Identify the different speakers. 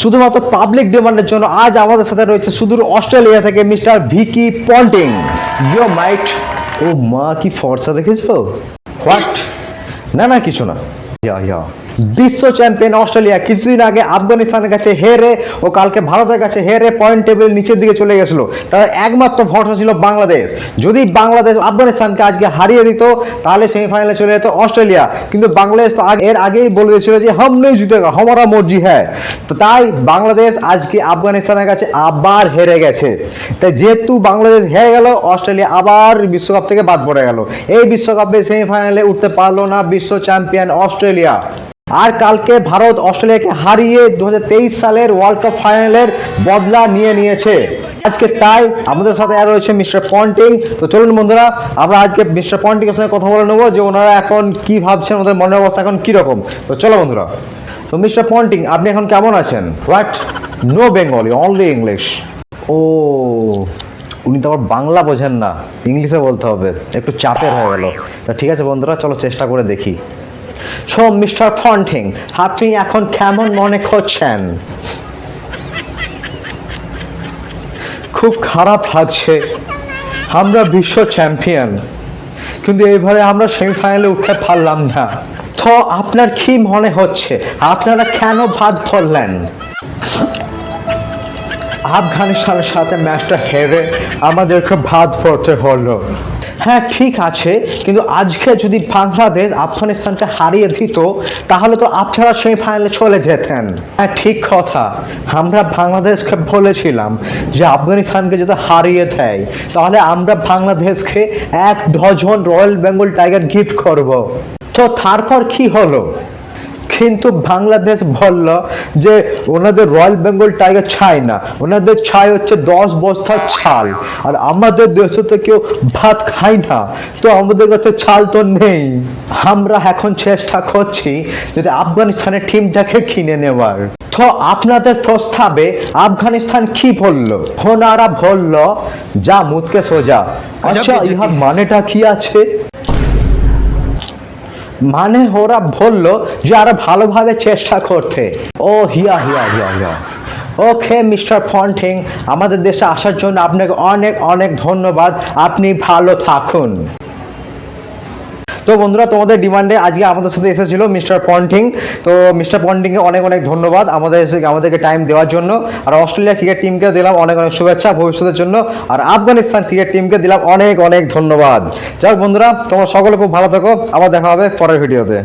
Speaker 1: শুধুমাত্র পাবলিক ডিমান্ডের জন্য আজ আমাদের সাথে রয়েছে সুদূর অস্ট্রেলিয়া থেকে mister Vicky Ponting. Yo mate ও মা, কি ফর্সা দেখেছ? হোয়াট না না, কিছু না। বিশ্ব চ্যাম্পিয়ন অস্ট্রেলিয়া কিছুদিন আগে আফগানিস্তানের কাছে হেরে ও কালকে ভারতের কাছে হেরে পয়েন্ট টেবিল নিচের দিকে চলে গেছিল। তার একমাত্র ভরসা ছিল বাংলাদেশ। যদি বাংলাদেশ আফগানিস্তানকে আজকে হারিয়ে দিত, তাহলে সেমিফাইনালে চলে যেত অস্ট্রেলিয়া কিন্তু বাংলাদেশ তো এর আগেই বলে দিয়েছিল যে, হাম নেই জিতেগা, হমারা মর্জি হ্যাঁ তো তাই বাংলাদেশ আজকে আফগানিস্তানের কাছে আবার হেরে গেছে। তাই যেহেতু বাংলাদেশ হেরে গেল অস্ট্রেলিয়া আবার বিশ্বকাপ থেকে বাদ পড়ে গেল। এই বিশ্বকাপে সেমিফাইনালে উঠতে পারল না বিশ্ব চ্যাম্পিয়ন অস্ট্রেলিয়া আর কালকে ভারত অস্ট্রেলিয়াকে হারিয়ে দু সালের ওয়ার্ল্ড কাপ ফাইনালের বদলা নিয়ে নিয়েছে। আজকে তাই আমাদের সাথে আর রয়েছে মিস্টার পন্টিং। তো চলুন বন্ধুরা, আমরা আজকে মিস্টার পন্টিং এর সঙ্গে কথা বলে নেব যে ওনারা এখন কি ভাবছেন, ওদের মনের অবস্থা এখন কি রকম তো চলো বন্ধুরা। তো মিস্টার পন্টিং, আপনি এখন কেমন আছেন? What no Bengali only English ও, উনি তো আবার বাংলা বোঝেন না, ইংলিশে বলতে হবে। একটু চাপের হয়ে গেল। তা ঠিক আছে বন্ধুরা, চলো চেষ্টা করে দেখি। সো মিস্টার ফন্টিং, আপনি এখন কেমন মনে করছেন? খুব খারাপ লাগছে। আমরা বিশ্ব চ্যাম্পিয়ন। কিন্তু এইভাবে আমরা সেমিফাইনালে উঠতে পারলাম না। তো আপনার কি মনে হচ্ছে? আপনারা কেন ভাত করলেন আফগানিস্তানের সাথে ম্যাচটা হেরে আমাদেরকে ভাত পড়তে হলো। হ্যাঁ ঠিক আছে, কিন্তু আজকে যদি বাংলাদেশ আফগানিস্তানকে হারিয়ে দিত, তাহলে তো আপনারা সেমিফাইনালে চলে যেতেন। হ্যাঁ ঠিক কথা। আমরা বাংলাদেশকে বলেছিলাম যে আফগানিস্তানকে যদি হারিয়ে দেয়, তাহলে আমরা বাংলাদেশকে এক dozen royal Bengal tiger gift করব। তো তারপর কি হলো? কিন্তু বাংলাদেশ বলল যে ওনাদের রয়্যাল বেঙ্গল টাইগার চায় না। ওনাদের চাই হচ্ছে দশ বস্তা ছাল। আর আমাদের দেশে তো কেউ ভাত খায় না। তো আমাদের কাছে ছাল তো নেই। আমরা এখন চেষ্টা করছি যদি আফগানিস্তানের টিমটাকে কিনে নেওয়ার। তো আপনাদের প্রস্তাবে আফগানিস্তান কি বলল? ওনারা বলল যা মুতকে সোজা। আচ্ছা ইহার মানেটা কি আছে? মানে ওরা বলল যে আরও ভালোভাবে চেষ্টা করতে। ও, হিয়া হিয়া হিয়া হিয়া। ওকে, মিস্টার ফন্টিং, আমাদের দেশে আসার জন্য আপনাকে অনেক অনেক ধন্যবাদ। আপনি ভালো থাকুন। তো বন্ধুরা, তোমাদের ডিমান্ডে আজকে আমাদের সাথে এসেছিল মিস্টার পন্টিং। তো মিস্টার পন্টিংকে অনেক অনেক ধন্যবাদ আমাদের আমাদেরকে টাইম দেওয়ার জন্য। আর অস্ট্রেলিয়া ক্রিকেট টিমকে দিলাম অনেক অনেক শুভেচ্ছা ভবিষ্যতের জন্য। আর আফগানিস্তান ক্রিকেট টিমকে দিলাম অনেক অনেক ধন্যবাদ। যাক বন্ধুরা, তোমরা সকলে খুব ভালো থাকো। আবার দেখা হবে পরের ভিডিওতে